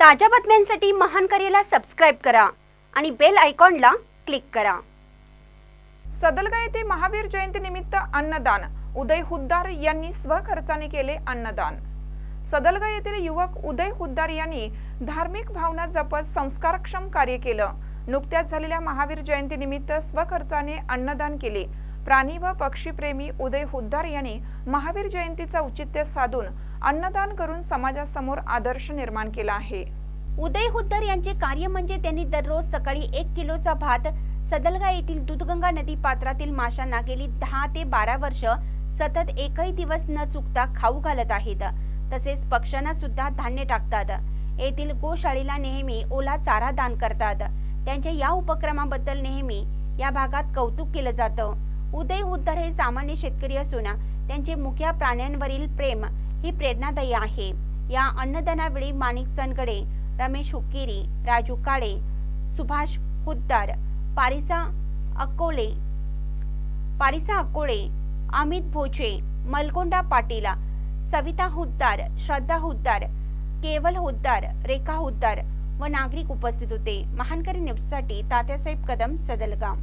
ताज्या बातम्यांसाठी महान करेला सबस्क्राईब करा आणि बेल आयकॉनला क्लिक करा. सदलगा येथे महावीर जयंतीनिमित्त अन्नदान. उदय हुद्दार यांनी स्वखर्चाने केले अन्नदान. सदलगा येथील युवक उदय हुद्दार यांनी धार्मिक भावना जपत संस्कारक्षम कार्य केलं. नुकत्याच झालेल्या महावीर जयंतीनिमित्त स्वखर्चाने अन्नदान केले. प्राणी व पक्षीप्रेमी उदय हुद्दार यांनी महावीर जयंतीचं औचित्य साधून अन्नदान करून समाजासमोर आदर्श निर्माण केला आहे. उदय हुद्दर यांचे कार्य म्हणजे त्यांनी दररोज सकाळी एक किलोचा भात सदलगा येथील दूधगंगा नदी पात्रातील माशांना गेली दहा ते बारा वर्ष सतत एकही दिवस न चुकता खाऊ घालत आहेत. तसेच पक्ष्यांना सुद्धा धान्य टाकतात. येथील गोशाळेला नेहमी ओला चारा दान करतात. त्यांच्या या उपक्रमाबद्दल नेहमी या भागात कौतुक केलं जातं. उदय हुद्दर हे सामान्य शेतकरी असून त्यांचे मुख्या प्राण्यांवरील प्रेम ही प्रेरणादायी आहे. या अन्नदानावेळी माणिक चनगडे रमेश हुक्केरी राजू काळे सुभाष हुद्दार पारिसा अकोले पारिसा अकोळे अमित भोचे मलगोंडा पाटील सविता हुद्दार श्रद्धा हुद्दार केवल हुद्दार रेखा हुद्दार व नागरिक उपस्थित होते. महानकरी न्यूजसाठी तात्यासाहेब कदम सदलगाव